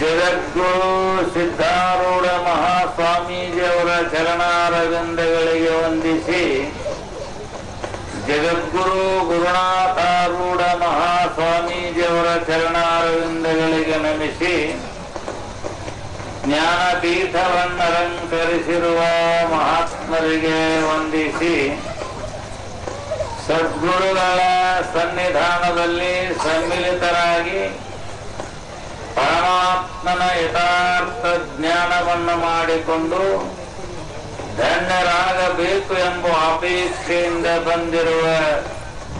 ಜಗದ್ಗುರು ಸಿದ್ಧಾರೂಢ ಮಹಾಸ್ವಾಮೀಜಿಯವರ ಚರಣಾರವಿಂದಗಳಿಗೆ ವಂದಿಸಿ ಜಗದ್ಗುರು ಗುರುನಾಥಾರೂಢ ಮಹಾಸ್ವಾಮೀಜಿಯವರ ಚರಣಾರವಿಂದಗಳಿಗೆ ನಮಿಸಿ ಜ್ಞಾನಪೀಠವನ್ನಲಂಕರಿಸಿರುವ ಮಹಾತ್ಮರಿಗೆ ವಂದಿಸಿ ಸದ್ಗುರುಗಳ ಸನ್ನಿಧಾನದಲ್ಲಿ ಸಮ್ಮಿಲಿತರಾಗಿ ಪರಮಾತ್ಮನ ಯಥಾರ್ಥ ಜ್ಞಾನವನ್ನು ಮಾಡಿಕೊಂಡು ಧನ್ಯರಾಗಬೇಕು ಎಂಬ ಅಪೇಕ್ಷೆಯಿಂದ ಬಂದಿರುವ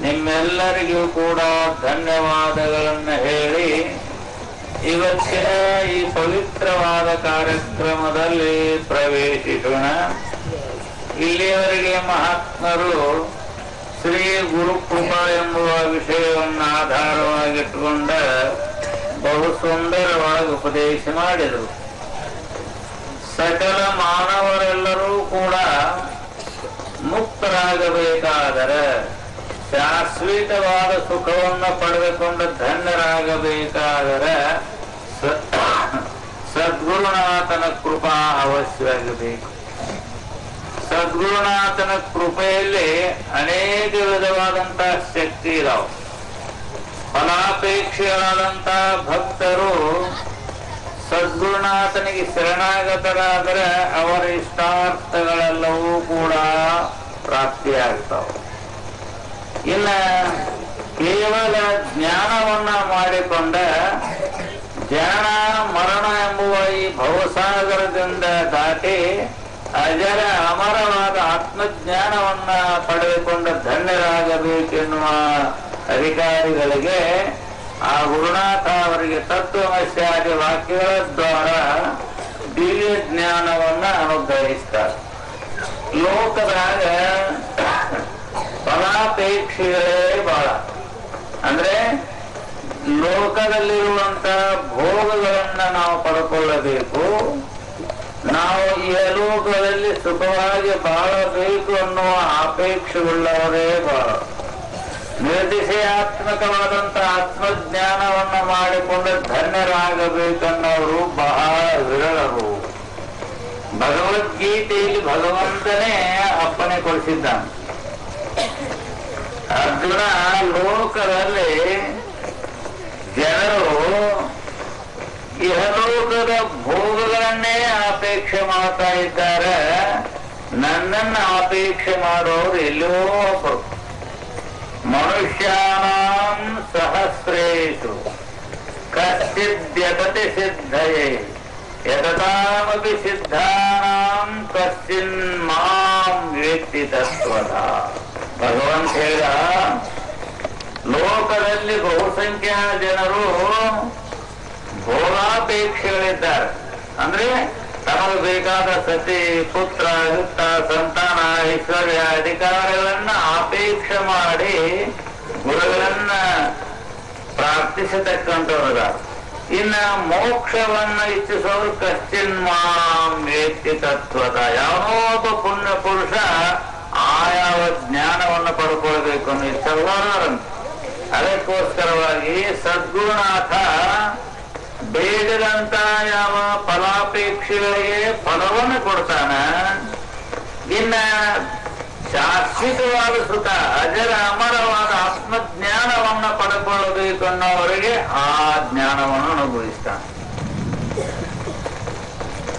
ನಿಮ್ಮೆಲ್ಲರಿಗೂ ಕೂಡ ಧನ್ಯವಾದಗಳನ್ನು ಹೇಳಿ ಇವತ್ತಿನ ಈ ಪವಿತ್ರವಾದ ಕಾರ್ಯಕ್ರಮದಲ್ಲಿ ಪ್ರವೇಶಿಸೋಣ. ಇಲ್ಲಿಯವರೆಗೆ ಮಹಾತ್ಮರು ಶ್ರೀ ಗುರುಕೃಪ ಎಂಬುವ ವಿಷಯವನ್ನು ಆಧಾರವಾಗಿಟ್ಟುಕೊಂಡ ಬಹು ಸುಂದರವಾಗಿ ಉಪದೇಶ ಮಾಡಿದರು. ಸಕಲ ಮಾನವರೆಲ್ಲರೂ ಕೂಡ ಮುಕ್ತರಾಗಬೇಕಾದರೆ ಶಾಶ್ವತವಾದ ಸುಖವನ್ನು ಪಡೆದುಕೊಂಡು ಧನ್ಯರಾಗಬೇಕಾದರೆ ಸದ್ಗುರುನಾಥನ ಕೃಪಾ ಅವಶ್ಯವಾಗಬೇಕು. ಸದ್ಗುರುನಾಥನ ಕೃಪೆಯಲ್ಲಿ ಅನೇಕ ವಿಧವಾದಂತಹ ಶಕ್ತಿ ಇದಾವೆ. ಫಲಾಪೇಕ್ಷೆಗಳಾದಂತಹ ಭಕ್ತರು ಸದ್ಗುರುನಾಥನಿಗೆ ಶರಣಾಗತರಾದರೆ ಅವರ ಇಷ್ಟಾರ್ಥಗಳೆಲ್ಲವೂ ಕೂಡ ಪ್ರಾಪ್ತಿಯಾಗ್ತಾವ. ಇನ್ನ ಕೇವಲ ಜ್ಞಾನವನ್ನ ಮಾಡಿಕೊಂಡ ಜ್ಞಾನ, ಮರಣ ಎಂಬುವ ಈ ಭವಸಾಗರದಿಂದ ದಾಟಿ ಅಜರ, ಅಮರವಾದ ಆತ್ಮಜ್ಞಾನವನ್ನ ಪಡೆದುಕೊಂಡ ಧನ್ಯರಾಗಬೇಕೆನ್ನುವ ಅಧಿಕಾರಿಗಳಿಗೆ ಆ ಗುರುನಾಥ ಅವರಿಗೆ ತತ್ವಮಸ್ಯಾದಿ ವಾಕ್ಯಗಳ ದ್ವಾರ ದಿವ್ಯ ಜ್ಞಾನವನ್ನ ಅನುಗ್ರಹಿಸ್ತಾರೆ. ಲೋಕದಾಗ ಫಲಾಪೇಕ್ಷೆಗಳೇ ಬಹಳ ಅಂದ್ರೆ ಲೋಕದಲ್ಲಿರುವಂತ ಭೋಗಗಳನ್ನ ನಾವು ಪಡ್ಕೊಳ್ಳಬೇಕು. ನಾವು ಈ ಲೋಕದಲ್ಲಿ ಸುಖವಾಗಿ ಬಾಳಬೇಕು ಅನ್ನುವ ಅಪೇಕ್ಷೆಯುಳ್ಳವರೇ ಬಹಳ ನಿರ್ದಿಶಯಾತ್ಮಕವಾದಂತ ಆತ್ಮಜ್ಞಾನವನ್ನು ಮಾಡಿಕೊಂಡು ಧನ್ಯರಾಗಬೇಕನ್ನೋರು ಬಹಳ ವಿರಳರು. ಭಗವದ್ಗೀತೆಯಲ್ಲಿ ಭಗವಂತನೇ ಅಪ್ಪಣೆ ಕೊಡಿಸಿದ್ದಾನೆ. ಅರ್ಜುನ ಲೋಕದಲ್ಲಿ ಜನರು ಇಹಲೋಕದ ಭೋಗಗಳನ್ನೇ ಅಪೇಕ್ಷೆ ಮಾಡ್ತಾ ಇದ್ದಾರೆ. ನನ್ನನ್ನು ಅಪೇಕ್ಷೆ ಮಾಡೋರು ಎಲ್ಲೋ ಒಬ್ಬರು. ಮನುಷ್ಯಾನಾಂ ಸಹಸ್ರೇಷು ಕಶ್ಚಿದ್ಯತತಿ ಸಿದ್ಧಯೇ ಯತತಾಮಪಿ ಸಿದ್ಧಾನಾಂ ಕಶ್ಚಿನ್ ಮಾಂ ವೇತ್ತಿ ತತ್ವದ ಭಗವಂತ ಹೇಳಿದ ಲೋಕದಲ್ಲಿ ಬಹುಸಂಖ್ಯಾತ ಜನರು ಭೋಗಾಪೇಕ್ಷೆಗಳಿದ್ದಾರೆ ಅಂದ್ರೆ ತಮಗೆ ಬೇಕಾದ ಸತಿ ಪುತ್ರ ಹುತ್ತ ಸಂತಾನ, ಐಶ್ವರ್ಯ ಅಧಿಕಾರಗಳನ್ನ ಅಪೇಕ್ಷೆ ಮಾಡಿ ಗುರುಗಳನ್ನ ಪ್ರಾರ್ಥಿಸತಕ್ಕಂಥವ್ರದ ಇನ್ನ ಮೋಕ್ಷವನ್ನ ಇಚ್ಛಿಸೋರು ಕಶ್ಚಿನ್ ಮಾಂ ತತ್ವದ. ಯಾವನೋ ಒಬ್ಬ ಪುಣ್ಯ ಪುರುಷ ಆಯಾವ ಜ್ಞಾನವನ್ನು ಪಡ್ಕೊಳ್ಬೇಕು ಅನ್ನೋ ಇಚ್ಛೆವಾರಂತೆ ಅದಕ್ಕೋಸ್ಕರವಾಗಿ ಸದ್ಗುರುನಾಥ ಬೇಡದಂತ ಯಾವ ಫಲಾಪೇಕ್ಷೆಗಳಿಗೆ ಫಲವನ್ನು ಕೊಡ್ತಾನ? ಇನ್ನ ಶಾಶ್ವತವಾದ ಸುಖ, ಅಜರ, ಅಮರವಾದ ಆತ್ಮಜ್ಞಾನವನ್ನ ಪಡ್ಕೊಳ್ಳಬೇಕು ಅನ್ನೋವರೆಗೆ ಆ ಜ್ಞಾನವನ್ನು ಅನುಭವಿಸ್ತಾನೆ.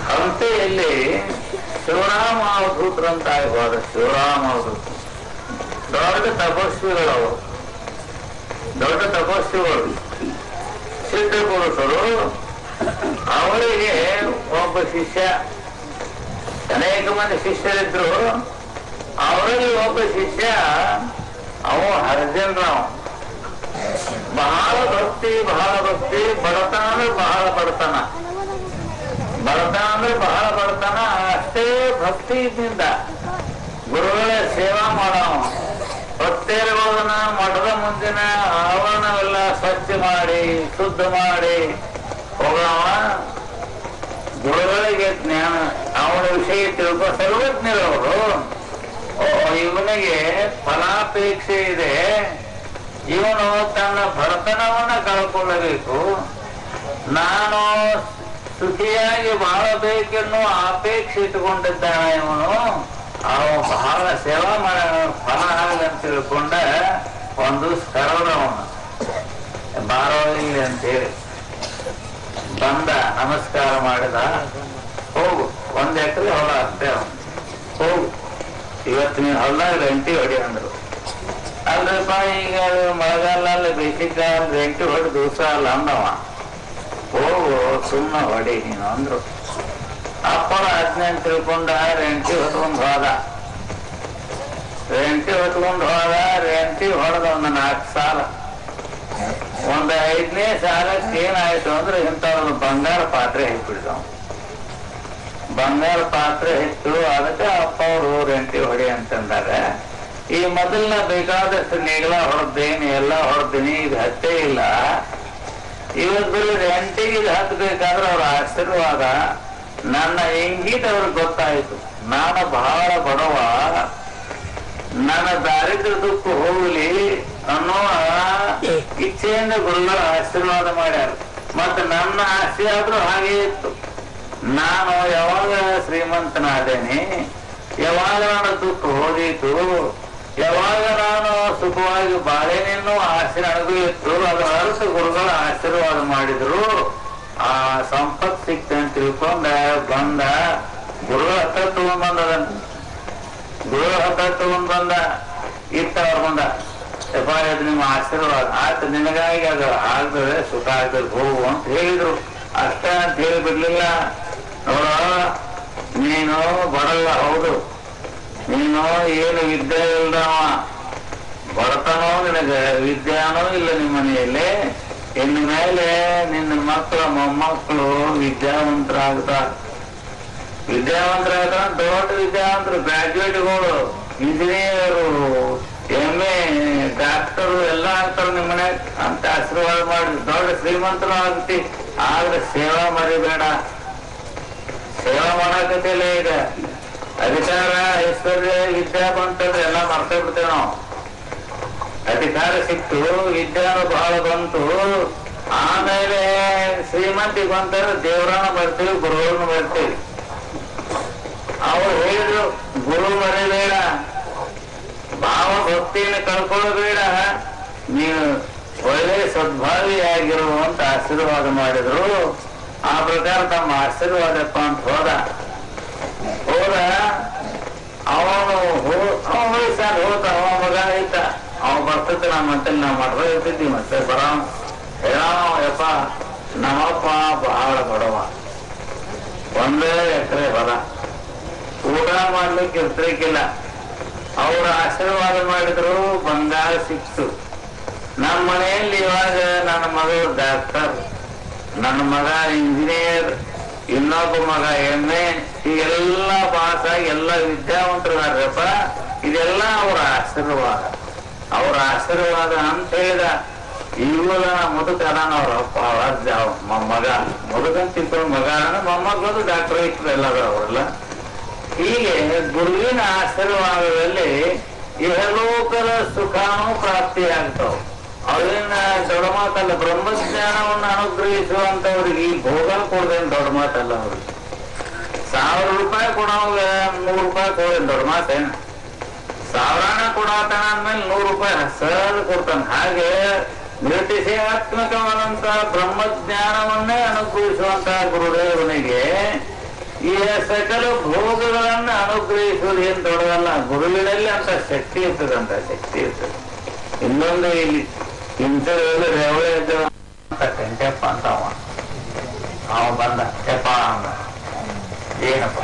ಹಂಪೆಯಲ್ಲಿ ಶಿವರಾಮ ಅವಧೂತರಂತ ಹೋದ ಶಿವರಾಮ ಅವಧೂತ ದೊಡ್ಡ ತಪಸ್ವಿಗಳವರು. ದೊಡ್ಡ ತಪಸ್ವಿಗಳು. ಸಿದ್ಧ ಪುರುಷರು ಅವರಿಗೆ ಒಬ್ಬ ಶಿಷ್ಯ. ಅನೇಕ ಮಂದಿ ಶಿಷ್ಯರಿದ್ರು. ಅವರಲ್ಲಿ ಒಬ್ಬ ಶಿಷ್ಯ, ಅವ ಹರ್ಜನ್ ರಾವ್. ಬಹಳ ಭಕ್ತಿ ಬಹಳ ಭಕ್ತಿ, ಬಡತನ ಅಂದ್ರೆ ಬಹಳ ಬಡತನ. ಬಡತನ ಅಂದ್ರೆ ಬಹಳ ಬಡತನ, ಅಷ್ಟೇ ಭಕ್ತಿಯಿಂದ ಗುರುಗಳ ಸೇವಾ ಮಾಡವ ಭಕ್ತೇರುಗಳನ್ನ ಮಠದ ಮುಂದಿನ ಆವರಣವೆಲ್ಲ ಸ್ವಚ್ಛ ಮಾಡಿ, ಶುದ್ಧ ಮಾಡಿ, ಹೋಗವ. ಗುರುಗಳಿಗೆ ಜ್ಞಾನ ಅವನ ವಿಷಯ ತಿಳ್ಕೊ ಸರ್ವಜ್ಞರವರು ಇವನಿಗೆ ಫಲಾಪೇಕ್ಷೆ ಇದೆ. ಇವನು ತನ್ನ ಬಡತನವನ್ನ ಕಳ್ಕೊಳ್ಳಬೇಕು. ನಾನು ಸುಖಿಯಾಗಿ ಬಾಳಬೇಕೆನ್ನುವ ಅಪೇಕ್ಷೆ ಇಟ್ಟುಕೊಂಡಿದ್ದಾನೆ ಇವನು. ಅವನು ಬಹಳ ಸೇವಾ ಮಾಡ ಫಲ ಆಗಲಿ ಅಂತ ತಿಳ್ಕೊಂಡ, ಒಂದು ಕರೆದವನು ಇಲ್ಲಿ ಅಂತೇಳಿ. ಬಂದ, ನಮಸ್ಕಾರ ಮಾಡಿದ, ಹೋಗು. ಒಂದ್ ಎಕರೆ ಹೊಲ ಅವನು ಹೋಗು. ಇವತ್ತು ನೀನು ಹೊಲದಾಗ ರೆಂಟಿ ಹೊಡಿ ಅಂದ್ರು. ಅಲ್ರಪ್ಪ ಈಗ ಮಳೆಗಾಲಲ್ಲಿ ಬೇಕಿದ್ದ ರೆಂಟಿ ಹೊಡಿ, ದಿವಸ ಅಲ್ಲ ಅಂದವ. ಹೋಗು ಸುಮ್ಮನೆ ಹೊಡಿ ನೀನು ಅಂದ್ರು. ಅಪ್ಪರ ಆಜ್ಞೆ ತಿಳ್ಕೊಂಡ ರೆಂಟಿ ಹೊತ್ಕೊಂಡು ಹೋದ. ರೆಂಟಿ ಹೊತ್ಕೊಂಡು ಹೋದ ರೆಂಟಿ ಹೊಡೆದ ಒಂದು ನಾಲ್ಕು ಸಾಲ. ಒಂದು ಐದನೇ ಸಾಲಕ್ಕೆ ಏನಾಯ್ತು ಅಂದ್ರೆ ಇಂಥ ಒಂದು ಬಂಗಾರ ಪಾತ್ರೆ ಹಿಟ್ಬಿಡ್ತಾವ ಬಂಗಾರ ಪಾತ್ರೆ ಹಿಟ್ಟು ಅದಕ್ಕೆ ಅಪ್ಪ ಅವರು ರೆಂಟಿ ಹೊಡಿ ಅಂತಂದಾರೆ. ಈ ಮೊದಲ್ನ ಬೇಕಾದಷ್ಟು ನೀಗಲ ಹೊಡೆದೇನಿ, ಎಲ್ಲ ಹೊಡೆದೀನಿ, ಇದು ಹತ್ತೇ ಇಲ್ಲ. ಇವತ್ತು ರೆಂಟಿಗೆ ಇದು ಹತ್ತಬೇಕಾದ್ರೆ ಅವ್ರ ಆಶೀರ್ವಾದ ನನ್ನ ಇಂಗಿತ ಅವ್ರಿಗೆ ಗೊತ್ತಾಯ್ತು. ನಾನು ಬಹಳ ಬಡವ. ನನ್ನ ದಾರಿದ್ರ ದುಃಖ ಹೋಗ್ಲಿ ಅನ್ನೋ ಇಚ್ಛೆಯಿಂದ ಗುರುಗಳು ಆಶೀರ್ವಾದ ಮಾಡ್ಯಾರ. ಮತ್ತೆ ನನ್ನ ಆಸೆ ಆದ್ರೂ ಹಾಗೆ ಇತ್ತು. ನಾನು ಯಾವಾಗ ಶ್ರೀಮಂತನಾದೇನೆ? ಯಾವಾಗ ನಾನು ದುಃಖ ಹೋದೀತು? ಯಾವಾಗ ನಾನು ಸುಖವಾಗಿ ಬಾಳೇನೇನು ಆಸೆ ನನಗೂ ಇತ್ತು? ಅದರ ಅರ್ಥ ಗುರುಗಳು ಆಶೀರ್ವಾದ ಮಾಡಿದ್ರು. ಆ ಸಂಪತ್ ಸಿಕ್ತ ಅಂತ ತಿಳ್ಕೊಂಡ, ಬಂದ. ಗುರು ಹತ್ರ ತಗೊಂಡ್ ಬಂದದಂತ ಗುರು ಹತ್ರ ತಗೊಂಡ್ ಬಂದ. ಇತ್ತ ಅವ್ರ ಬಂದ ನಿಮ್ಮ ಆಶೀರ್ವಾದ. ಆತ ನಿನಗಾಗಿ ಅದು ಆಗ್ತದೆ, ಸುಖ ಆಗ್ತದೆ, ಹೋಗು ಅಂತ ಹೇಳಿದ್ರು. ಅಷ್ಟ ಅಂತ ಹೇಳಿ ಬಿಡ್ಲಿಲ್ಲ ನೋಡ, ನೀನು ಬರಲ್ಲ, ಹೌದು. ನೀನು ಏನು ವಿದ್ಯೆ ಇಲ್ದವ? ಬರ್ತಾನೋ ನಿನಗೆ, ವಿದ್ಯಾನೋ ಇಲ್ಲ ನಿಮ್ಮ ಮನೆಯಲ್ಲಿ ಇನ್ನು ಮೇಲೆ ನಿನ್ನ ಮಕ್ಕಳು ಮೊಮ್ಮಕ್ಕಳು ವಿದ್ಯಾವಂತರಾಗ್ತಾರೆ. ವಿದ್ಯಾವಂತರಾಗ್ತಾರೆ ದೊಡ್ಡ ವಿದ್ಯಾವಂತರು ಗ್ರಾಜ್ಯುಯೇಟ್ಗಳು ಇಂಜಿನಿಯರು ಎಂ ಎ, ಡಾಕ್ಟರ್ ಎಲ್ಲ ಆಗ್ತಾರೆ ನಿಮ್ಮ ಮನೆ ಅಂತ ಆಶೀರ್ವಾದ ಮಾಡಿ. ದೊಡ್ಡ ಶ್ರೀಮಂತರು ಆಗ್ತಿ. ಆದ್ರೆ ಸೇವಾ ಮರಿಬೇಡ. ಸೇವಾ ಮಾಡಕತ್ತಿಲ್ಲ ಈಗ ಅಧಿಕಾರ, ಐಶ್ವರ್ಯ, ವಿದ್ಯಾ ಎಲ್ಲ ಮರ್ತೇ ಬಿಡ್ತೇವೆ ನಾವು. ಅಧಿಕಾರ ಸಿಕ್ತು ವಿಜ್ಞಾನ ಬಹಳ ಬಂತು. ಆಮೇಲೆ ಶ್ರೀಮಂತಿಗೆ ಬಂತಾರೆ ದೇವರನ್ನ ಬರ್ತೀವಿ ಗುರುವನ್ನು ಬರ್ತೀವಿ. ಅವ್ರು ಹೇಳಿದ್ರು, ಗುರು ಮರಿಬೇಡ ಭಾವ ಭಕ್ತಿಯನ್ನು ಕಳ್ಕೊಳ್ಳಬೇಡ ನೀನು ಒಳ್ಳೆ ಸದ್ಭಾವಿಯಾಗಿರುವಂತ ಆಶೀರ್ವಾದ ಮಾಡಿದ್ರು. ಆ ಪ್ರಕಾರ ತಮ್ಮ ಆಶೀರ್ವಾದಪ್ಪ ಅಂತ ಹೋದ. ಹೋದ, ಅವನು ಅವ ವಯಸ್ಸಾಗ ಹೋದ ಅವ ಮಗ ಐತ ಅವ ಬರ್ತೈತೆ ನಮ್ಮ ಮಂತಲ್ಲಿ ನಾವು ಮಾಡ್ತಾ ಇರ್ತಿದ್ವಿ ಮತ್ತೆ ಬರ ಹೇಳವ ಯಪ್ಪ ನಮ್ಮಪ್ಪ ಬಹಳ ಬಡವ ಒಂದೇ ಎಕರೆ ಹೊಲ ಊಟ ಮಾಡ್ಲಿಕ್ಕೆ ಇರ್ತಿರ್ಕಿಲ್ಲ ಅವ್ರ ಆಶೀರ್ವಾದ ಮಾಡಿದ್ರು ಬಂಗಾರ ಸಿಕ್ತು ನಮ್ಮ ಮನೆಯಲ್ಲಿ ಇವಾಗ ನನ್ನ ಮಗಳು ಡಾಕ್ಟರ್ ನನ್ನ ಮಗ ಇಂಜಿನಿಯರ್ ಇನ್ನೊಬ್ಬ ಮಗ ಎಂ ಎ ಎಲ್ಲ ಪಾಸ್ ಆಗಿ ಎಲ್ಲ ವಿದ್ಯಾವಂತರಾದ್ರಪ್ಪ ಇದೆಲ್ಲ ಅವರ ಆಶೀರ್ವಾದ ಅವರ ಆಶೀರ್ವಾದ ಅಂತ ಹೇಳಿದ ಇವಾಗ ಮುದುಕ ಅದಾನ ಅವ್ರ ಅಪ್ಪ, ಅಜ್ಜ ಮಗ. ಮುದುಕನ್ ತಿಳ್ಕೊಂಡು ಮಗ ಮೊಮ್ಮಕ್ಕಳು ಡಾಕ್ಟರ್ ಇತ್ತು ಎಲ್ಲ ಅವರೆಲ್ಲ. ಹೀಗೆ ಗುರುವಿನ ಆಶೀರ್ವಾದದಲ್ಲಿ ಇಹಲೋಕದ ಸುಖಾನು ಪ್ರಾಪ್ತಿಯಾಗ್ತಾವ ಅವರಿನ ದೊಡ್ಡ ಮಾತಲ್ಲ, ಬ್ರಹ್ಮಜ್ಞಾನವನ್ನು ಅನುಗ್ರಹಿಸುವಂತವ್ರಿಗೆ ಈ ಭೋಗ ಕೊಡ್ದೇನ್ ದೊಡ್ಡ ಮಾತಲ್ಲ ಅವ್ರಿಗೆ ಸಾವಿರ ರೂಪಾಯಿ ಕೊಡೋವಾಗ ನೂರು ರೂಪಾಯಿ ಕೊಡೇನ್ ದೊಡ್ಡ ಮಾತೇನ? ಸಾವಿರಾನ ಕೊಡತಾನ ಅಂದ್ಮೇಲೆ ನೂರು ರೂಪಾಯಿ ಸರ್ ಕೊಡ್ತಾನೆ. ಹಾಗೆ ನಿರ್ತಿಸೇವಾತ್ಮಕವಾದಂತ ಬ್ರಹ್ಮಜ್ಞಾನವನ್ನೇ ಅನುಗ್ರಹಿಸುವಂತಹ ಗುರುದೇವನಿಗೆ ಈ ಸಕಲ ಭೋಗಗಳನ್ನ ಅನುಗ್ರಹಿಸುವುದು ಏನ್ ದೊಡ್ಡದಲ್ಲ, ಗುರುವಿನಲ್ಲಿ ಅಂತ ಶಕ್ತಿ ಇರ್ತದಂತ ಶಕ್ತಿ ಇರ್ತದೆ. ಇನ್ನೊಂದು ಇಲ್ಲಿ ಇಂಥದ್ದು ರೇವಳೆ ಅಂತ ಟೆಂಟೆಪ್ಪ ಅಂತ ಅವ. ಬಂದ, ಕೆಪ್ಪ ಅಂದ. ಏನಪ್ಪ?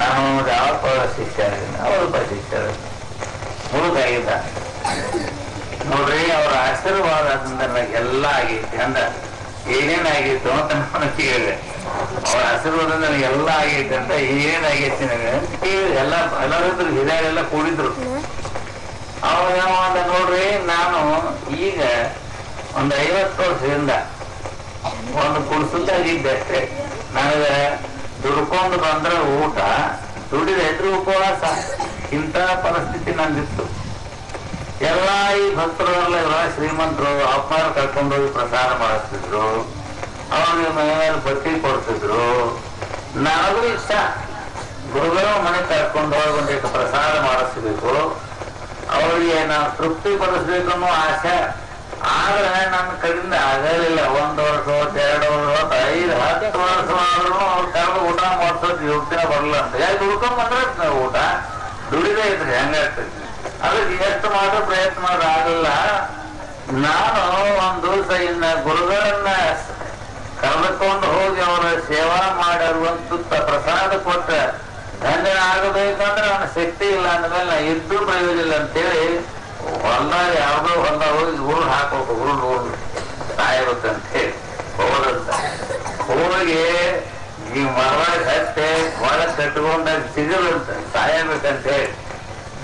ನಾನು ಯಾವಪ್ಪ ಶಿಷ್ಯ ಅವರು ಶಿಷ್ಯರು ಆಗಿದ್ದ ನೋಡ್ರಿ, ಅವ್ರ ಆಶೀರ್ವಾದ ಎಲ್ಲ ಆಗೈತಿ. ಅಂದ ಏನೇನಾಗಿತ್ತು ಅಂತ ನಾನು ಕೇಳಿದೆ. ಅವ್ರ ಆಶೀರ್ವಾದ ನನಗೆಲ್ಲ ಆಗೈತಿ ಅಂತ ಏನೇನಾಗೈತಿ ನನಗೆ ಎಲ್ಲ ಎಲ್ಲರಿದ್ರು ಹಿರಿಯರೆಲ್ಲ ಕೂಡಿದ್ರು. ಅವಾಗ ಅಂದ ನೋಡ್ರಿ, ನಾನು ಈಗ ಒಂದು ಐವತ್ತು ವರ್ಷದಿಂದ ಒಂದು ಕುಡಿಸಲ್ದಾಗಿದ್ದೆ ಅಷ್ಟೇ. ನನಗೆ ದುಡ್ಕೊಂಡು ಬಂದ್ರೆ ಊಟ ದುಡಿದ ಎದ್ರು ಉಪವಾಸ. ಇಂಥ ಪರಿಸ್ಥಿತಿ ನಂದಿತ್ತು. ಎಲ್ಲ ಈ ಭಕ್ತರೆಲ್ಲ ಇವರ ಶ್ರೀಮಂತರು ಅಪ್ಪಾರ ಕರ್ಕೊಂಡೋಗಿ ಪ್ರಸಾರ ಮಾಡಿಸ್ತಿದ್ರು. ಅವನಿಗೆ ಮೇಲೆ ಬಟ್ಟಿ ಕೊಡ್ತಿದ್ರು. ನಾವು ಇಷ್ಟ. ಗುರುಗಳು ಮನೆ ಕರ್ಕೊಂಡು ಹೋಗಿ ಪ್ರಸಾದ ಮಾಡಿಸ್ಬೇಕು. ಅವರಿಗೆ ನಾವು ತೃಪ್ತಿ ಪಡಿಸ್ಬೇಕು ಅನ್ನೋ ಆಸೆ. ಆದ್ರೆ ನನ್ನ ಕಡೆಯಿಂದ ಆಗಲಿಲ್ಲ ಒಂದು ವರ್ಷ ಎರಡು ವರ್ಷ ಹೊತ್ತು ಐದು, ಹತ್ತು ವರ್ಷ ಆದ್ರೂ ಅವ್ರ ಕರ್ದು ಊಟ ಮಾಡ್ಸೋದು ಯೋಗ್ಯ ಬರಲ್ಲ ಅಂತ. ಯಾಕೆ ಹುಡ್ಕೊಂಡ್ ಬಂದ್ರೆ ಊಟ? ದುಡಿದೇ ಇದ್ರೆ ಹೆಂಗಾಗ್ತದೆ ಅದಕ್ಕೆ ಎಷ್ಟು ಮಾಡೋ ಪ್ರಯತ್ನ ಮಾಡೋದು ನಾನು ಒಂದು ದಿವಸ ಗುರುಗಳನ್ನ ಕರೆದುಕೊಂಡು ಹೋಗಿ ಅವರ ಸೇವಾ ಮಾಡಿರುವಂತ ಪ್ರಸಾದ ಕೊಟ್ಟ ಧನ್ಯ ಆಗಬೇಕಂದ್ರೆ ನನ್ನ ಶಕ್ತಿ ಇಲ್ಲ ಅಂದ್ಮೇಲೆ ನಾ ಇದ್ದು ಪ್ರಯೋಜನ ಅಂತೇಳಿ ಹೊಲ್ದಾಗ ಯಾವ್ದೋ ಹೊಲ್ದಾಗ ಹೋಗಿ ಉರುಳು ಹಾಕೋಬೇಕು ಉರುಳು ಉರುಳು ಸಾಯಬೇಕಂತ ಹೇಳಿ ಹೋದಂತ. ಹೋಗಿ ಈ ಮರವಾಡಿ ಹತ್ತೆ ಹೊರ ಕಟ್ಕೊಂಡ ಸಿಗಲಂತ ಸಾಯಬೇಕಂತ ಹೇಳಿ.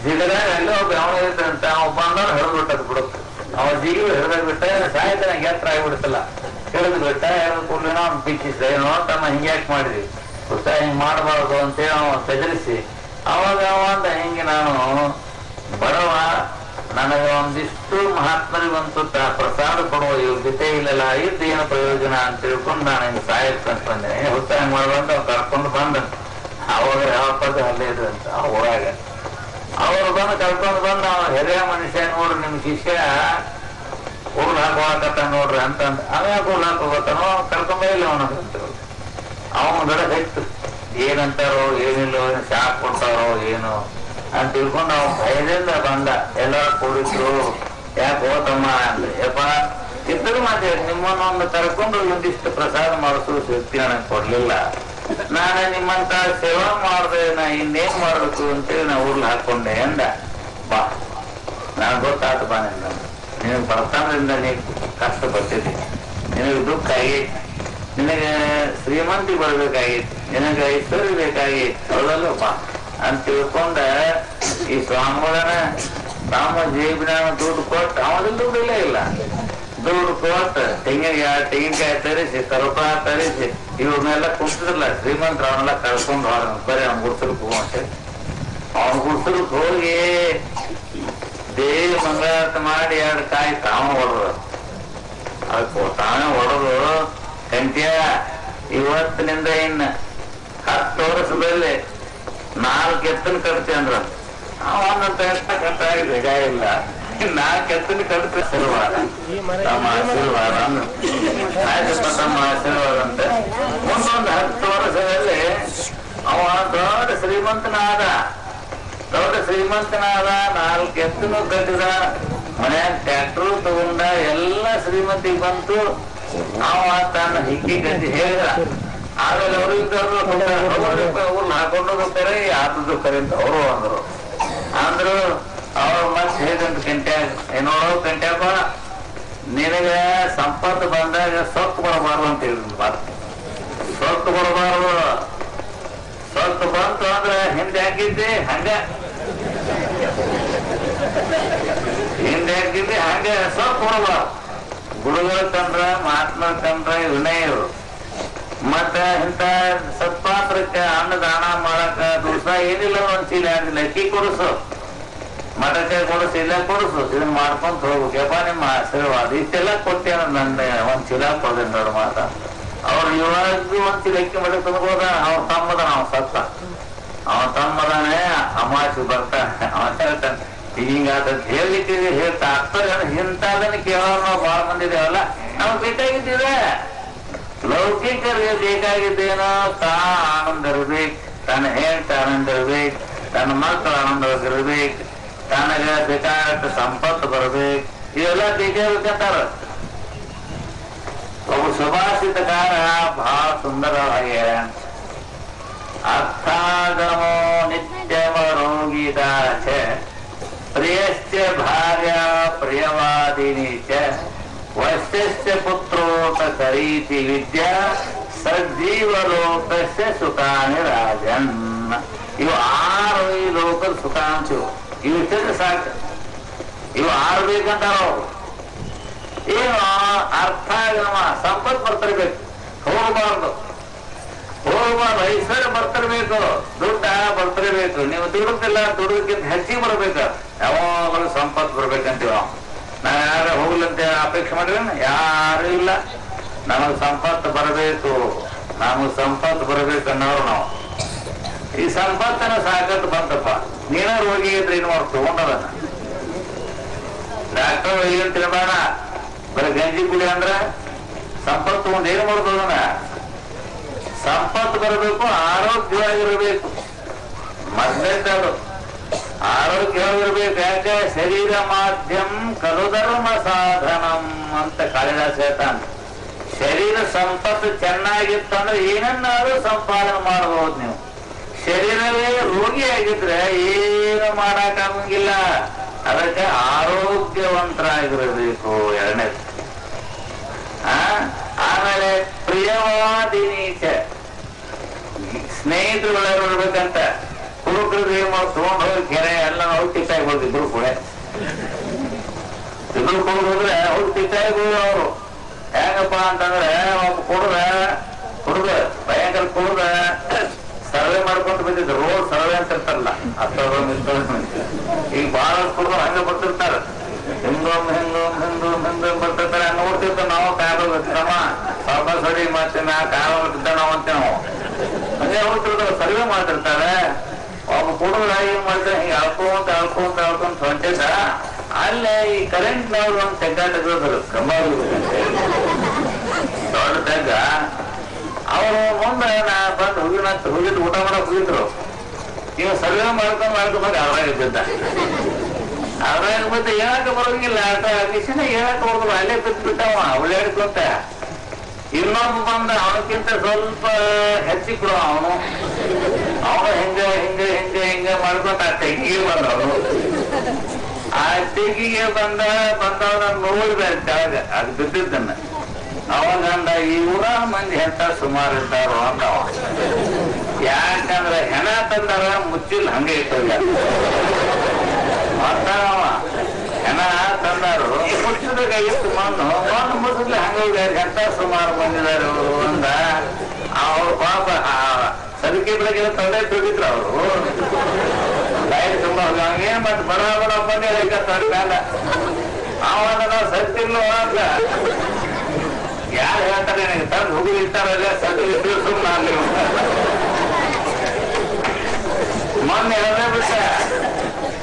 ಜಿಗದಾಗ ಅಲ್ಲೇ ಒಬ್ಬ ಯಾವ ಇರ್ತಂತ ಅವ ಅಂದ್ರೆ ಹಿಡಿದು ಬಿಟ್ಟದ್ ಬಿಡುತ್ತೆ. ಅವ ಜಿಗಿ ಹಿಡಿದಾಗ ಬಿಟ್ಟ ಸಾಯ್ತಾನೆ ಎತ್ತರ ಆಗಿಬಿಡುತ್ತಲ್ಲ. ಹಿಡಿದು ಬಿಟ್ಟ ಹಿಡಿದು ಕೂಡಲಿನ ಅವ್ನು ಬಿಚ್ಚಿಸಿದ ಏನೋ ತಮ್ಮ ಹಿಂಗ್ಯಾಕ್ ಮಾಡಿದ್ವಿ ಗೊತ್ತ, ಹಿಂಗ್ ಮಾಡಬಾರ್ದು ಅಂತೇಳಿ ಅವ ಬೆದರಿಸಿ ಅವಾಗ ಅವ ಅಂತ ಹಿಂಗೆ ನಾನು ಬಡವ ನನಗೆ ಒಂದಿಷ್ಟು ಮಹಾತ್ಮರಿಗಂತೂ ಪ್ರಸಾದ ಕೊಡುವ ಯೋಗ್ಯತೆ ಇಲ್ಲಲ್ಲ. ಇದ್ದು ಏನು ಪ್ರಯೋಜನ ಅಂತ ತಿಳ್ಕೊಂಡು ನಾನು ಹಿಂಗೆ ಸಾಯಕ್ ಅಂತ ಬಂದೆ ಹುತ್ತ ಹಿಂಗ್ ಮಾಡುವಂತ ಅವ್ನು ಕರ್ಕೊಂಡು ಬಂದ. ಅವಾಗ ಯಾವ ಪದ ಅಲ್ಲೇ ಇದ್ರು ಅಂತ ಊರಾಗ. ಅವ್ರು ಬಂದು ಕರ್ಕೊಂಡು ಬಂದು ಅವ್ನು ಹೆರಿಯ ಮನುಷ್ಯ ನೋಡ್ರಿ ನಿಮ್ ಶಿಷ್ಯ. ಹುಲ್ ಹಾಕೋಕತ್ತ ನೋಡ್ರಿ ಅಂತಂದ. ಅವ ಯಾಕೆ ಹುಲ್ ಹಾಕೋತಾನೋ ಕರ್ಕೊಂಬ ಇಲ್ಲ ಅವನ ಅವನ ಗಡ ಹೆಚ್ಚು ಏನಂತಾರೋ, ಏನಿಲ್ಲೋ, ಏನು ಶಾಕ್ ಕೊಡ್ತಾರೋ, ಏನು. ಅಂತ ತಿಳ್ಕೊಂಡು ಅವ್ನ ಭಯದಿಂದ ಬಂದ ಎಲ್ಲ ಕೂಡಿದ್ರು. ಯಾಕೆ ಹೋತಮ್ಮ ಅಂದ್ರೆ ಯಪ್ಪ ಇದ್ದರು ಮತ್ತೆ ನಿಮ್ಮನ್ನೊಂದು ಕರ್ಕೊಂಡು ಒಂದಿಷ್ಟು ಪ್ರಸಾದ ಮಾಡಿಸೋ ಶಕ್ತಿ ನನಗೆ ಕೊಡ್ಲಿಲ್ಲ. ನಾನು ನಿಮ್ಮಂತ ಸೇವಾ ಮಾಡಿದೆ, ನಾ ಇನ್ನೇನ್ ಮಾಡ್ಬೇಕು ಅಂತೇಳಿ ನಾ ಊರ್ಲಿ ಹಾಕೊಂಡೆ ಅಂದ. ಬಾ ನಾನು ಗೊತ್ತಾತು ಬಾ ನಿಂದ. ನಿನಗೆ ಬರ್ತಾನ್ರಿಂದ ನೀ ಕಷ್ಟಪಟ್ಟಿದ್ದಿ. ನಿನಗೆ ದುಃಖ ಆಗೈತಿ. ನಿನಗೆ ಶ್ರೀಮಂತಿ ಬರ್ಬೇಕಾಗಿತ್ತು ನಿನಗೆ ಐಶ್ವರ್ಯ ಬೇಕಾಗಿತ್ತು ಹೌದಲ್ಲ ಬಾ. ಅಂತ ತಿಳ್ಕೊಂಡ ಈ ಸ್ವಾಮಿಗಳನ್ನ ತಾಮ ಜೇಬಿನ ದುಡ್ಡು ಕೊಟ್ಟು ಅವನಿಗೆ ದುಡ್ಡು ಇಲ್ಲ ಇಲ್ಲ. ದುಡ್ಡು ಕೊಟ್ಟು ತೆಂಗಿನಕಾಯಿ ತೆಂಗಿನಕಾಯಿ ತರಿಸಿ ಕರುಪ ತರಿಸಿ, ಇವ್ರನ್ನೆಲ್ಲ ಕುಂತಿದ್ರಲ್ಲ ಶ್ರೀಮಂತರ ಅವನ್ನೆಲ್ಲ ಕರ್ಕೊಂಡು ಹೋದ ಬರೀ ಅವ್ನ ಗುಡ್ಸಲ್ಕ್ ಹೋಗಂತೆ ಅವ್ನ ಗುಡ್ಸಲ್ಕ್ ಹೋಗಿ ದೇವಿ ಮಂಗಳಾರತಿ ಮಾಡಿ ಎರಡು ಕಾಯಿ ತಾವ ಹೊಡೆದ್ರು ಅದಕ್ಕೆ ತಾವೇ ಹೊಡೆದು ಕಂತ್ಯ ಇವತ್ತಿನಿಂದ ಇನ್ನು ಹತ್ತು ವರ್ಷದಲ್ಲಿ ನಾಲ್ಕು ಎತ್ತನ ಕಟ್ತೆ ಅಂದ್ರ. ಅವನಂತ ಎತ್ತ ಕಟ್ಟಾಗಿ ಬೇಗ ಇಲ್ಲ ನಾಲ್ಕು ಎತ್ತನ ಕಟ್ತ ಆಶೀರ್ವಾದ. ತಮ್ಮ ಆಶೀರ್ವಾದ ತಮ್ಮ ಆಶೀರ್ವಾದ ಅಂತ ಮುಂದೊಂದು ಹತ್ತು ವರ್ಷದಲ್ಲಿ ಅವ ದೊಡ್ಡ ಶ್ರೀಮಂತನಾದ ದೊಡ್ಡ ಶ್ರೀಮಂತನಾದ ನಾಲ್ಕು ಎತ್ತನು ಕಟ್ಟಿದ. ಮನ್ಯಾಗ ಟ್ರ್ಯಾಕ್ಟರ್ ತಗೊಂಡ ಎಲ್ಲ ಶ್ರೀಮಂತಿಗೆ ಬಂತು. ಅವ ತನ್ನ ಹಿಕ್ಕಿ ಗಂಜಿ ಹೇಳಿದ. ಆಮೇಲೆ ಅವರು ಊರ್ನ ಹಾಕೊಂಡು ಹೋಗ್ತಾರೆ ಆತದ್ದು ಕರೆ ಅಂತ ಅವರು ಅಂದ್ರು. ಅಂದ್ರು ಅವ್ರ ಮತ್ತೆ ಹೇಳಿದಂತ ಗಂಟ್ಯಾಗ ಏನೋ ಕಂಟ್ಯಾಪ ನಿನಗೆ ಸಂಪತ್ತು ಬಂದಾಗ ಸೊತ್ತು ಬರಬಾರ್ದು ಅಂತ ಹೇಳಿದ್ರು ಮಾತು ಸೊತ್ತು ಬರಬಾರ್ದು ಸೊತ್ತು ಬಂತು ಅಂದ್ರೆ ಹಿಂದೆ ಹಾಕಿದ್ದೆ ಹಂಗ. ಹಿಂದೆ ಹಾಕಿದ್ದೆ ಹಂಗೆ. ಸೊತ್ತು ಬರಬಾರ್ದು ಗುರುಗಳ ಕಂಡ್ರ ಮಹಾತ್ಮ ಕಂಡ್ರ ವಿನಯರು. ಮತ್ತ ಇಂತ ಸತ್ಪಾತ್ರಕ್ಕೆ ಅನ್ನದಾನ ಮಾಡಕ ದಿವಸ ಏನಿಲ್ಲ ಒಂದ್ ಚೀಲ ಅಕ್ಕಿ ಕೊಡಿಸು. ಮಠಕ್ಕೆ ಕೊಡಿಸು ಇಲ್ಲ ಕೊಡಿಸು. ಇದನ್ನ ಮಾಡ್ಕೊಂತ ಹೋಗ್ಬೇಕಪ್ಪ ನಿಮ್ಮ ಆಶೀರ್ವಾದ. ಇಷ್ಟೆಲ್ಲ ಕೊಟ್ಟೇನ ನನ್ನ ಒಂದ್ ಚೀಲ ಕೊಡ್ದೆ ನೋಡು ಮಾತ. ಅವ್ರ ಇವಾಗ ಒಂದ್ ಚೀಲ ಅಕ್ಕಿ ಮಠಕ್ಕೆ ತಂದ್ಬೋದ ಅವ್ರ ತಮ್ಮದ ನಾವು ಸತ್ತ. ಅವ ತಮ್ಮದಾನೆ ಅಮಾಸಿ ಬರ್ತಾನೆ ಅವ ಹೇಳ್ತಾನೆ ಹಿಂಗಾದ ಹೇಳ್ಲಿಕ್ಕೆ ಹೇಳ್ತಾ ಇಂತ ಅದನ್ನ ಕೇಳೋರು ನಾವು ಮಂದಿ ಇದೇವಲ್ಲ. ನಮ್ಗೆ ಬೇಕಾಗಿದ್ದಿದೆ ಲೌಕಿಕರಿಗೆ ಬೇಕಾಗಿದ್ದೇನೋ ತಾ ಆನಂದ ಇರ್ಬೇಕು. ತನ್ನ ಹೆಂಡತಿ ಆನಂದ ಇರ್ಬೇಕು. ತನ್ನ ಮಕ್ಕಳು ಆನಂದವಾಗಿರ್ಬೇಕು ತನಗ ಬೇಕಾದ ಸಂಪತ್ತು ಬರ್ಬೇಕು. ಇವೆಲ್ಲ ಬೇಕಾಗಬೇಕಂತಾರ ಒಬ್ಬ ಸುಭಾಷಿತಕಾರ ಬಹಳ ಸುಂದರವಾಗಿ ಅರ್ಥಾಗಮೋ ನಿತ್ಯಮ ಚ ಪ್ರಿಯಶ್ಚ ಭಾರ್ಯ ಪ್ರಿಯವಾದಿನಿ ಚ. ವಶ್ಯಶ್ಚ ಪುತ್ರೋತ ಸರೀತಿ ವಿದ್ಯಾ ಸಜ್ಜೀವಲೋಕಸ್ಯ ಸುಖಾನಿ ರಾಜನ್. ಇವು ಆರು ಈ ಲೋಕದ ಸುಖಾಂಶು. ಇವು ಇಷ್ಟಿದ್ರೆ ಸಾಕು. ಇವು ಆರು ಬೇಕಂತಾರ ಏನು ಅರ್ಥ ಆಗಮ ಸಂಪತ್ ಬರ್ತಿರ್ಬೇಕು. ಹೋಗಬಾರ್ದು. ಹೋಗಬಾರ್ದು ಐಶ್ವರ್ಯ ಬರ್ತಿರ್ಬೇಕು. ದುಡ್ಡ ಬರ್ತಿರ್ಬೇಕು. ನೀವು ದುಡ್ಡಿಲ್ಲ ದುಡ್ಡಕ್ಕಿಂತ ಹೆಚ್ಚಿಗೆ ಬರ್ಬೇಕು. ಯಾವಾಗಲೂ ಸಂಪತ್ ಬರ್ಬೇಕಂತೀವ ಯಾರ ಹೋಗ್ಲಂತ ಅಪೇಕ್ಷೆ ಮಾಡಿದ್ರೆ ಯಾರು ಇಲ್ಲ. ನಮಗ್ ಸಂಪತ್ತು ಬರಬೇಕು. ನಮಗ್ ಸಂಪತ್ತು ಬರಬೇಕು ಅನ್ನೋರು ನಾವು. ಈ ಸಂಪತ್ತನ ಸಾಕತ್ತು ಬಂತಪ್ಪ ನೀನ ಹೋಗಿ ಇದ್ರೆ ಏನ್ ಮಾಡಿ ತಗೊಂಡದನ್ನ ಡಾಕ್ಟರ್ ಏನ್ ತಿಳ್ಬೇಡ ಬರೀ ಗಂಜಿ ಕುಡಿ ಅಂದ್ರ ಸಂಪತ್ತು ಒಂದು ಏನ್ ಮಾಡ್ತದನ್ನ ಸಂಪತ್ತು ಬರಬೇಕು, ಆರೋಗ್ಯವಾಗಿರಬೇಕು. ಮೊದಲೇದು ಆರೋಗ್ಯವಾಗಿರ್ಬೇಕು ಶರೀರ ಮಾಧ್ಯಮ ಕಲು ಧರ್ಮ ಸಾಧನಂ ಅಂತ ಕಾಳಿದಾಸ ಹೇಳ್ತಾನೆ. ಶರೀರ ಸಂಪತ್ತು ಚೆನ್ನಾಗಿತ್ತಂದ್ರೆ ಏನನ್ನಾದ್ರೂ ಸಂಪಾದನೆ ಮಾಡಬಹುದು ನೀವು. ಶರೀರವೇ ರೋಗಿ ಆಗಿದ್ರೆ ಏನು ಮಾಡಕ್ಕಾಗಂಗಿಲ್ಲ ಅದಕ್ಕೆ ಆರೋಗ್ಯವಂತರಾಗಿರಬೇಕು ಎರಡನೇ? ಆಮೇಲೆ ಪ್ರಿಯವಾದಿನೀಚ ಸ್ನೇಹಿತರುಗಳು ಇರ್ಬೇಕಂತ ಮಾಡಿ ತಗೊಂಡು ಹೋಗಿ ಕೆರೆ, ಎಲ್ಲ ಅವ್ರು ತಿಕ್ಕಾಗಿ ಹೋಗಿದ್ರು ಕೂಡ. ಇಬ್ರು ಕೊಂಡು ಹೋದ್ರೆ ಅವ್ರು ಹೋಗಿ ಅವರು. ಹೆಂಗಪ್ಪ ಅಂತಂದ್ರೆ, ಒಬ್ಬ ಕುಡ್ದ ಕುಡ್ದ, ಭಯಂಕರ ಕುಡ್ದ, ಸರ್ವೆ ಮಾಡ್ಕೊಂಡು ಬಂದಿದ್ರು. ರೋಡ್ ಸರ್ವೆ ಅಂತ ಇರ್ತಾರಲ್ಲ ಈಗ ಬಹಳ ಕುಡ್ದು ಹಂಗ ಬರ್ತಿರ್ತಾರ. ಹಿಂದೊಮ್ ಹಿಂದೊಮ್ ಹಿಂದೊಮ್ ಹಿಂದೊಮ್ ಬರ್ತಿರ್ತಾರೆ. ನೋಡ್ತಿರ್ತಾರೆ ನಾವು ಕಾರು ಕ್ರಮ ಸ್ವಲ್ಪ ಸರಿ ಮತ್ತೆ ನಾ ಕಾರು ನಾವು ಅಂತ ನಾವು. ಹಂಗೆ ಹೋಗ್ತಿರ್ತಾರೆ ಸರ್ವೆ ಮಾಡ್ತಿರ್ತಾರೆ. ಒಬ್ಬ ಕೊಡೋ ಏನ್ ಮಾಡ್ತಾರೆ ಹಿಂಗೆ ಅಳ್ಕೊಂತ ಅಳ್ಕೊಂತ ಅಳ್ಕೊಂತ ಹೊಂಟಿದ್ದ ಅಲ್ಲೇ ಈ ಕರೆಂಟ್ನವ್ರು ಒಂದು ತೆಗ್ಗ ತೆಗೆದ್ರು ಕಂಬ ದೊಡ್ಡ ತೆಗ್ಗ ಅವರು ಮುಂದೆ ನಾ ಬಂದು ಹುಗಿನ ಹುಗಿದ್ ಊಟ ಮಾಡಕ್ ಹೋಗಿದ್ರು. ನೀವು ಸರ್ವೆ ಮಾಡ್ಕೊಂಡ್ ಮಾಡ್ಕೊಂಡ್ ಬಂದು ಅವರಾಗ ಬಿದ್ದ ಅವರಾಗ ಮತ್ತೆ ಹೇಳಕ್ ಬರೋಂಗಿಲ್ಲ. ಆಟ ಮಿಷನ್ ಹೇಳಕ್ ಹೋಗಲ್ಲ ಅಲ್ಲೇ ಬಿದ್ದು ಬಿಟ್ಟವ ಉಳ್ಳಾಡ್ಕೊಂತ ಇನ್ನೊಬ್ಬ ಬಂದ ಅವನಕ್ಕಿಂತ ಸ್ವಲ್ಪ ಹೆಚ್ಚಿ ಕೊಡು ಅವನು. ಅವನು ಹಿಂಗೆ ಹಿಂಗೆ ಹಿಂಗೆ ಹಿಂಗೆ ಮಾಡ್ಕೊಂಡು ಆ ತೆಗಿಗೆ ಬಂದವರು. ಆ ತೆಂಗಿಗೆ ಬಂದ ಬಂದವನ ನೋಡಿದ ಕೆಳಗ ಅದು ಬಿದ್ದಿದ್ದನ್ನ. ಅವಾಗಂದ ಈ ಊರ ಮಂದಿ ಎಂತ ಸುಮಾರು ಇದ್ದಾರೋ ಅಂದವ ಯಾಕಂದ್ರೆ ಹೆಣ ತಂದಾರ ಮುಚ್ಚಿಲ್ ಹಂಗೆ ಇಟ್ಟಿಲ್ಲ ಮತ್ತ ಹೆಣ ತಂದಾರು ಮುಚ್ಚಿದಾಗ ಇಷ್ಟು ಮಣ್ಣು ಮಣ್ಣು ಮುಚ್ಚಿದ್ಲೆ ಹಂಗೆ ಎಂತ ಸುಮಾರು ಬಂದಿದ್ದಾರೆ ಅಂದ ಅವ್ರ ಪಾಪ ಸದಕ್ಕೆ ಬೆಳಗ್ಗೆ ತಂದೆ ತುಗಿದ್ರು ಅವರು. ಲೈಟ್ ತುಂಬಾ ಹಂಗೆ ಮತ್ತೆ ಬಡ ಬಡ ಬಂದೇ ಹೇಳ್ತಾರೆ ಮೇಲೆ ಅವನ ನಾವು ಸತ್ತಿಲ್ಲ ಅಂತ. ಯಾರು ಹೇಳ್ತಾರೆ ನನಗೆ? ತಂದು ಹುಡುಗಿ ಇರ್ತಾರಲ್ಲ ಸತ್ತು ಸುಮ್ಮನೆ ಅಲ್ಲಿ ಮೊನ್ನೆ ಹೇಳೇ ಬಿಟ್ಟ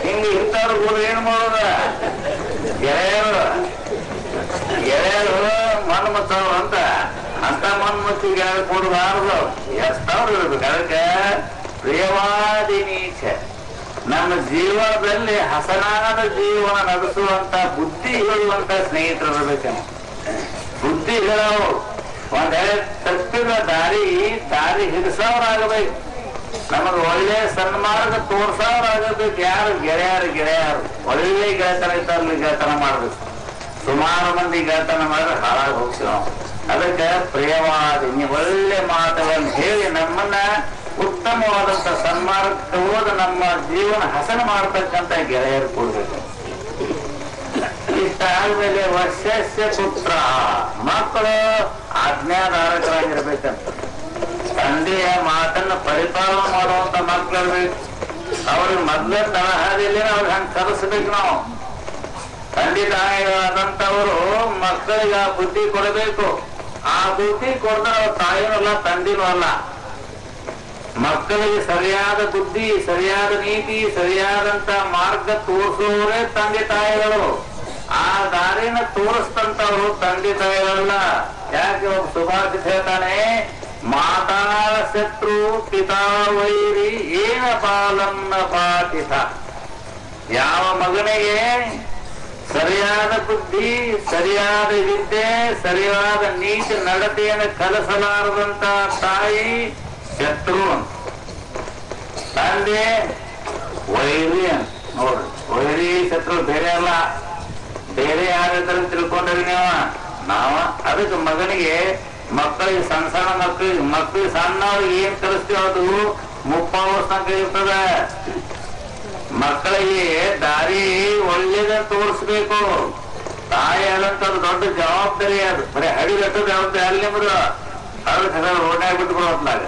ಹಿಂಗೆ ಇಂಥವ್ರು ಕೂಡ ಏನ್ ಮಾಡೋದ? ಗೆಳೆಯರು. ಗೆಳೆಯರು ಮಣ್ಣು ಮತ್ತವ್ರು ಅಂತ. ಅಂತ ಮನ್ಮತಿಗೆ ಕೊಡಬಾರದು? ಎಷ್ಟವ್ರು ಇರ್ಬೇಕು ಅದಕ್ಕೆ ಪ್ರಿಯವಾದಿ ನೀಚ. ನಮ್ಮ ಜೀವನದಲ್ಲಿ ಹಸನಾದ ಜೀವನ ನಡೆಸುವಂತ ಬುದ್ಧಿ ಹೇಳುವಂತ ಸ್ನೇಹಿತರು ಬೇಕು ಬುದ್ಧಿ ಹೇಳೋರು. ಒಂದ್ ತಪ್ಪಿದ ದಾರಿ ದಾರಿ ಹಿಡಿಸೋರಾಗಬೇಕು. ನಮಗೆ ಒಳ್ಳೆ ಸನ್ಮಾರ್ಗ ತೋರ್ಸೋರಾಗಬೇಕು. ಯಾರು ಗೆಳೆಯರು ಗೆಳೆಯರು. ಒಳ್ಳೆ ಗೆಳೆತನ ಇದ್ದಲ್ಲಿ ಗೆಳೆತನ ಮಾಡ್ಬೇಕು. ಸುಮಾರು ಮಂದಿ ಗೆಳೆತನ ಮಾಡಿದ್ರೆ ಹಾಳಾಗಿ ಹೋಗ್ತೀವಿ ನಾವು ಅದಕ್ಕೆ ಪ್ರಿಯವಾದ ಒಳ್ಳೆ ಮಾತುಗಳನ್ನು ಹೇಳಿ ನಮ್ಮನ್ನ ಉತ್ತಮವಾದಂತ ಸನ್ಮಾರ್ಗಕ್ಕೆ ಹೋದ ನಮ್ಮ ಜೀವನ ಹಸನ ಮಾಡ್ತಕ್ಕಂತ ಗೆಳೆಯರು ಕೊಡ್ಬೇಕು ಇಷ್ಟಾದ್ಮೇಲೆ ವರ್ಷಸ್ಯ ಪುತ್ರ, ಮಕ್ಕಳು ಆಜ್ಞಾಧಾರಕರಾಗಿರ್ಬೇಕಂತ. ತಂದೆಯ ಮಾತನ್ನ ಪರಿಪಾಲನೆ ಮಾಡುವಂತ ಮಕ್ಕಳಿರ್ಬೇಕು ಅವ್ರಿಗೆ ಮೊದ್ಲೇ ತಳಹದಿಯಲ್ಲಿ ಅವ್ರಿಗೆ ಹಂಗೆ ಕಲಿಸ್ಬೇಕು ನಾವು. ತಂದೆ ತಾಯಿಗಳಾದಂತವರು ಮಕ್ಕಳಿಗೆ ಬುದ್ಧಿ ಕೊಡಬೇಕು. ಆ ಬುದ್ಧಿ ಕೊಡದ ತಾಯಿನೂ ಅಲ್ಲ ತಂದಿನೂ ಅಲ್ಲ. ಮಕ್ಕಳಿಗೆ ಸರಿಯಾದ ಬುದ್ಧಿ, ಸರಿಯಾದ ನೀತಿ ಸರಿಯಾದಂತ ಮಾರ್ಗ ತೋರಿಸುವವರೇ ತಂದೆ ತಾಯಿಗಳು. ಆ ದಾರಿನ ತೋರಿಸ್ತಂತವ್ರು ತಂದೆ ತಾಯಿಗಳಲ್ಲ. ಯಾಕೆ ಒಬ್ಬ ಸುಭಾಷಿತ ಹೇಳ್ತಾನೆ, ಮಾತಾ ಶತ್ರು ಪಿತಾ ವೈರಿ ಏನ ಪಾಲನ್ನ ಪಾಠಿತ ಯಾವ ಮಗನಿಗೆ ಸರಿಯಾದ ಬುದ್ಧಿ, ಸರಿಯಾದ ವಿದ್ಯೆ, ಸರಿಯಾದ ನೀತಿ ನಡತೆಯನ್ನು ಕಲಿಸಲಾರದಂತ ತಾಯಿ ಶತ್ರು ಅಂತ. ತಂದೆ ವೈರಿ ಅಂತ. ನೋಡ್ರಿ ವೈರಿ ಶತ್ರು ಅಲ್ಲ. ಬೇರೆ ಯಾರಿದ್ದಾರೆ ತಿಳ್ಕೊಂಡ್ರಿ ನೀವು? ನಾವ ಅದಕ್ಕೆ ಮಗನಿಗೆ ಮಕ್ಕಳಿಗೆ ಸಣ್ಣ ಸಣ್ಣ ಮಕ್ಕಳಿಗೆ ಮಕ್ಕಳಿಗೆ ಸಣ್ಣವ್ರಿಗೆ ಏನ್ ಕಲಿಸ್ತೀವಿ ಅದು ಮುಪ್ಪ ಸಂಖ್ಯೆ ಇರ್ತದ. ಮಕ್ಕಳಿಗೆ ದಾರಿ ಒಳ್ಳೇದ ತೋರಿಸ್ಬೇಕು. ತಾಯಿ ಅದು ದೊಡ್ಡ ಜವಾಬ್ದಾರಿ ಅದು. ಬರೀ ಹಡಿಗಟ್ಟು ಜವಾಬ್ದಾರಿ ಅಲ್ಲಿ ನಿಮ್ದು. ಅದಕ್ಕೆ ರೋಡ್ನಾಗ ಬಿಟ್ಟು ಬಿಡೋತ್ಲಾಗ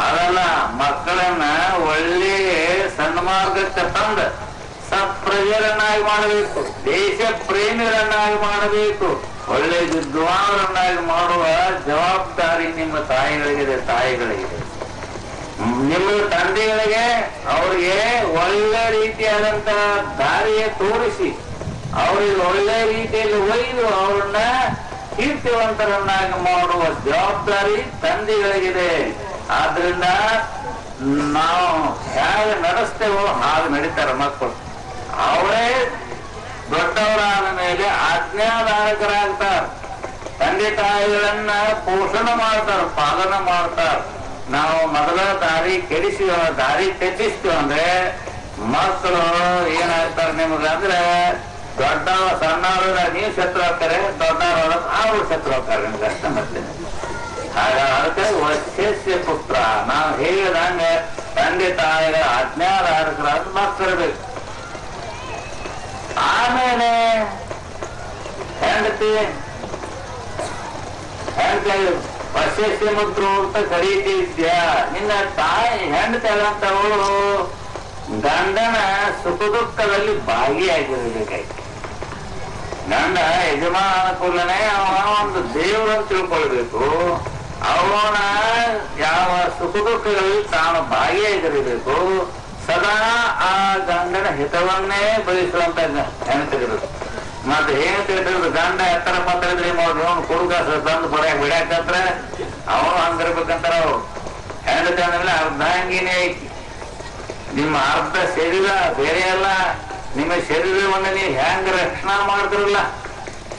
ಅದಲ್ಲ ಮಕ್ಕಳನ್ನ ಒಳ್ಳೆ ಸನ್ಮಾರ್ಗಕ್ಕೆ ತಂದ ಸತ್ಪ್ರಜರನ್ನಾಗಿ ಮಾಡಬೇಕು. ದೇಶ ಪ್ರೇಮಿಗಳನ್ನಾಗಿ ಮಾಡಬೇಕು. ಒಳ್ಳೆ ವಿದ್ವಾನರನ್ನಾಗಿ ಮಾಡುವ ಜವಾಬ್ದಾರಿ ನಿಮ್ಮ ತಾಯಿಗಳಿಗಿದೆ ತಾಯಿಗಳಿಗಿದೆ. ನಿಮ್ಮ ತಂದೆಗಳಿಗೆ ಅವರಿಗೆ ಒಳ್ಳೆ ರೀತಿಯಾದಂತ ದಾರಿಯ ತೋರಿಸಿ, ಅವರಿಗೆ ಒಳ್ಳೆ ರೀತಿಯಲ್ಲಿ ಒಯ್ದು ಅವ್ರನ್ನ ಕೀರ್ತಿವಂತರನ್ನಾಗಿ ಮಾಡುವ ಜವಾಬ್ದಾರಿ ತಂದೆಗಳಿಗಿದೆ. ಆದ್ರಿಂದ ನಾವು ಹೇಗೆ ನಡೆಸ್ತೇವೋ ಹಾಗೆ ನಡೀತಾರೆ ಮಕ್ಕಳು. ಅವರೇ ದೊಡ್ಡವರಾದ ಮೇಲೆ ಆಜ್ಞಾಧಾರಕರಾಗ್ತಾರೆ. ತಂದೆ ತಾಯಿಗಳನ್ನ ಪೋಷಣೆ ಮಾಡ್ತಾರ, ಪಾಲನೆ ಮಾಡ್ತಾರ. ನಾವು ಮೊದಲ ದಾರಿ ಕೆಡಿಸಿ ದಾರಿ ತೆಚ್ಚಿಸ್ತೀವಿ ಅಂದ್ರೆ ಮಕ್ಕಳು ಏನಾಗ್ತಾರೆ ನಿಮ್ಗಂದ್ರೆ ದೊಡ್ಡ ಸಣ್ಣವ್ರ ನೀವು ಶತ್ರು ಹೋಗ್ತಾರೆ ದೊಡ್ಡವ್ರ ಅವ್ರು ಶತ್ರು ಹೋಗ್ತಾರೆ ನಿಮ್ಗೆ ಅಷ್ಟ ಮತ್ತೆ. ಆಗ ಅದಕ್ಕೆ ವಶಸ್ಯ ಪುತ್ರ. ನಾವು ಹೇಳಿದಂಗೆ ತಂದೆ ತಾಯಿಗಳ ಅಜ್ಞಾಧಾರಕರಾದ ಮಕ್ಕಳಿರ್ಬೇಕು ಆಮೇಲೆ ಹೆಂಡತಿ ಹೆಂಡತಿ ವಶಸ್ಯ ಮುದ್ರು ಅಂತ ಕರೀತಿದ್ಯಾ ನಿನ್ನ ತಾಯಿ ಹೆಂಡತಿ ಆದಂತವಳು ಗಂಡನ ಸುಖ ದುಃಖದಲ್ಲಿ ಭಾಗಿಯಾಗಿರ್ಬೇಕಾಯ್ತು. ಗಂಡ ಯಜಮಾನ ಕುಲನೇ ಅವನ ಒಂದು ದೇವರು ಅಂತ ತಿಳ್ಕೊಳ್ಬೇಕು. ಅವನ ಯಾವ ಸುಖ ದುಃಖಗಳಲ್ಲಿ ತಾನು ಭಾಗಿಯಾಗಿರಬೇಕು. ಸದಾ ಆ ಗಂಡನ ಹಿತವನ್ನೇ ಬಯಸುವಂತ ಹೆಣ್ತಿರೋದು ಮತ್ತೆ ಏನ್ ತಿಳಿದ್ರು ಗಂಡ ಎತ್ತರ ಮಾತಾಡಿದ್ರೆ ನೋಡಿ ಕೊಡುಗ ತಂದು ಬರೆಯ ಬಿಡಾಕತ್ರ ಅವನು ಹಂಗಿರ್ಬೇಕಂತಾರ ಅವ್ರು. ಹೆಂಡತಿ ಅಂದ್ರೆ ಅರ್ಧಾಂಗಿನೇ ಐತಿ. ನಿಮ್ಮ ಅರ್ಧ ಶರೀರ ಬೇರೆ ಅಲ್ಲ. ನಿಮ್ಮ ಶರೀರವನ್ನ ನೀವು ಹೆಂಗ್ ರಕ್ಷಣಾ ಮಾಡ್ತಿರಲ್ಲ?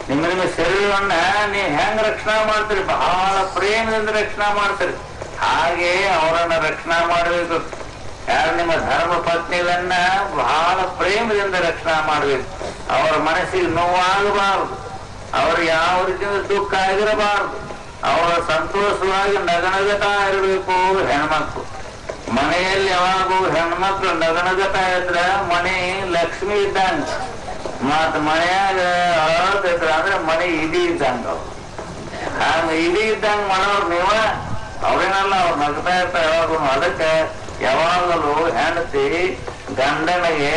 ನಿಮ್ಮ ನಿಮ್ಮ ಶರೀರವನ್ನ ನೀವು ಹೆಂಗ್ ರಕ್ಷಣಾ ಮಾಡ್ತೀರಿ? ಬಹಳ ಪ್ರೇಮದಿಂದ ರಕ್ಷಣಾ ಮಾಡ್ತೀರಿ. ಹಾಗೆ ಅವರನ್ನ ರಕ್ಷಣಾ ಮಾಡಬೇಕು. ಯಾರು ನಿಮ್ಮ ಧರ್ಮ ಪತ್ನಿಗಳನ್ನ ಬಹಳ ಪ್ರೇಮದಿಂದ ರಕ್ಷಣಾ ಮಾಡಬೇಕು. ಅವರ ಮನಸ್ಸಿಗೆ ನೋವಾಗಬಾರದು. ಅವರು ಯಾವ ರೀತಿಯಿಂದ ದುಃಖ ಆಗಿರಬಾರದು. ಅವರ ಸಂತೋಷವಾಗಿ ನಗನಗತಾ ಇರಬೇಕು ಹೆಣ್ಮಕ್ಳು. ಮನೆಯಲ್ಲಿ ಯಾವಾಗೂ ಹೆಣ್ಮಕ್ಳು ನಗನಗತ ಇದ್ರೆ ಮನೆ ಲಕ್ಷ್ಮಿ ಇದ್ದಂಗ. ಮತ್ ಮನೆಯಾಗ ಇದ್ರ ಅಂದ್ರೆ ಮನೆ ಇಡಿ ಇದ್ದಂಗ. ಹಂಗ ಇಡೀ ಇದ್ದಂಗ ಮಾಡೋರು ನೀವ, ಅವ್ರೇನಲ್ಲ ಅವ್ರು ನಗ್ತಾ ಇರ್ತಾರೆ ಯಾವಾಗೂ ಅದಕ್ಕೆ ಯಾವಾಗಲೂ ಹೆಂಡತಿ ಗಂಡನಿಗೆ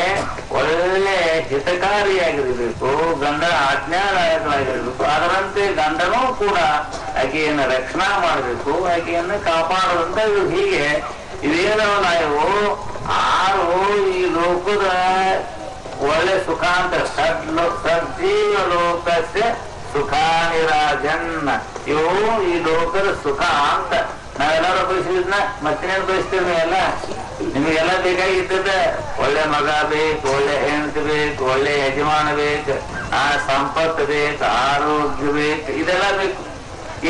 ಒಳ್ಳೆ ಹಿತಕಾರಿಯಾಗಿರಬೇಕು ಗಂಡನ ಆಜ್ಞಾದಾಯಕನಾಗಿರಬೇಕು ಅದರಂತೆ ಗಂಡನೂ ಕೂಡ ಆಕೆಯನ್ನು ರಕ್ಷಣಾ ಮಾಡಬೇಕು, ಆಕೆಯನ್ನು ಕಾಪಾಡುವಂತ ಇದು ಹೀಗೆ. ಇದೇನೋ ನಾವು ಆರು ಈ ಲೋಕದ ಒಳ್ಳೆ ಸುಖಾಂತ ಸಜ್ಜೀವ ಲೋಕಸ್ಯ ಸುಖಾನಿರಾಜನ್ ಇವು ಈ ಲೋಕದ ಸುಖ ಅಂತ ನಾವೆಲ್ಲರೂ ಬಯಸಿದ್ನ ಮತ್ತೇನು ಬಯಸ್ತೀವಿ ಎಲ್ಲ? ನಿಮಗೆಲ್ಲ ಬೇಕಾಗಿರ್ತದೆ ಒಳ್ಳೆ ಮಗ ಬೇಕು, ಒಳ್ಳೆ ಹೆಂಡತಿ ಬೇಕು, ಒಳ್ಳೆ ಯಜಮಾನ ಬೇಕು, ಆ ಸಂಪತ್ತು ಬೇಕು, ಆರೋಗ್ಯ ಬೇಕು, ಇದೆಲ್ಲ ಬೇಕು.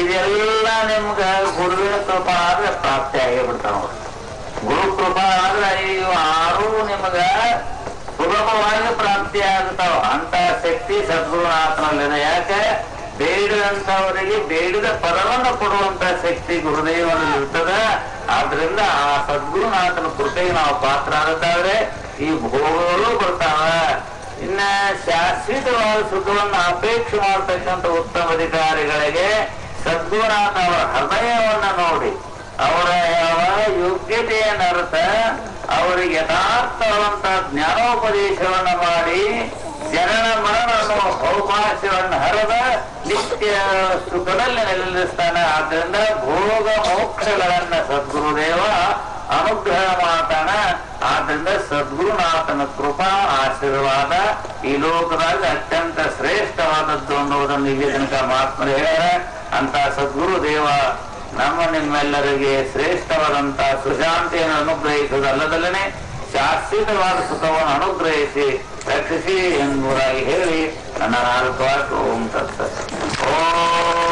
ಇದೆಲ್ಲ ನಿಮ್ಗ ಗುರುವಿನ ಕೃಪಾ ಆದ್ರೆ ಪ್ರಾಪ್ತಿ ಆಗೇ ಬಿಡ್ತಾವ ಗುರು ಕೃಪಾ ಆದ್ರೆ ಅಯ್ಯೋ ಆರು ನಿಮಗ ಸುಲಭವಾಗಿ ಪ್ರಾಪ್ತಿ ಆಗ್ತಾವ. ಅಂತ ಶಕ್ತಿ ಸದ್ಗುರುನಾಥನಲ್ಲಿದೆ. ಯಾಕೆ? ಬೇಡಿದಂತವರಿಗೆ ಬೇಡದ ಪದವನ್ನು ಕೊಡುವಂತ ಶಕ್ತಿ ಗುರುದೇವನಲ್ಲಿ ಇರ್ತದ. ಆದ್ರಿಂದ ಆ ಸದ್ಗುರುನಾಥನ ಕೃಪೆಗೆ ನಾವು ಪಾತ್ರ ಆಗುತ್ತಾದ್ರೆ ಈ ಭೋಗಗಳು ಬರ್ತಾವ. ಇನ್ನ ಶಾಶ್ವತವಾದ ಸುಖವನ್ನು ಅಪೇಕ್ಷೆ ಮಾಡತಕ್ಕಂಥ ಉತ್ತಮ ಅಧಿಕಾರಿಗಳಿಗೆ ಸದ್ಗುರುನಾಥ ಅವರ ಹೃದಯವನ್ನ ನೋಡಿ, ಅವರ ಯಾವ ಯೋಗ್ಯತೆಯನ್ನರ್ಥ ಅವರಿಗೆ ಯಥಾರ್ಥವಂತ ಜ್ಞಾನೋಪದೇಶವನ್ನ ಮಾಡಿ ಅವಕಾಶವನ್ನು ಹರದ ನಿತ್ಯ ಸುಖದಲ್ಲಿ ನಿಲ್ಲಿಸ್ತಾನೆ ಆದ್ದರಿಂದ ಭೋಗ ಮೋಕ್ಷಗಳನ್ನ ಸದ್ಗುರುದೇವ ಅನುಗ್ರಹ ಮಾಡ್ತಾನ. ಆದ್ರಿಂದ ಸದ್ಗುರುನಾಥನ ಕೃಪಾ, ಆಶೀರ್ವಾದ ಈ ಲೋಕದಲ್ಲಿ ಅತ್ಯಂತ ಶ್ರೇಷ್ಠವಾದದ್ದು ಅನ್ನುವುದನ್ನು ಇಲ್ಲಿ ತನಕ ಮಹಾತ್ಮರು ಹೇಳ್ಯಾರ ಅಂತ ಸದ್ಗುರು ದೇವ ನಮ್ಮ ನಿಮ್ಮೆಲ್ಲರಿಗೆ ಶ್ರೇಷ್ಠವಾದಂತ ಸುಶಾಂತಿಯನ್ನು ಅನುಗ್ರಹಿಸುವುದಲ್ಲದಲ್ಲೇ ಶಾಶ್ವತವಾದ ಸುಖವನ್ನು ಅನುಗ್ರಹಿಸಿ रक्षसी यंगुरा हेरी अनाल ओम तत्सत। ओम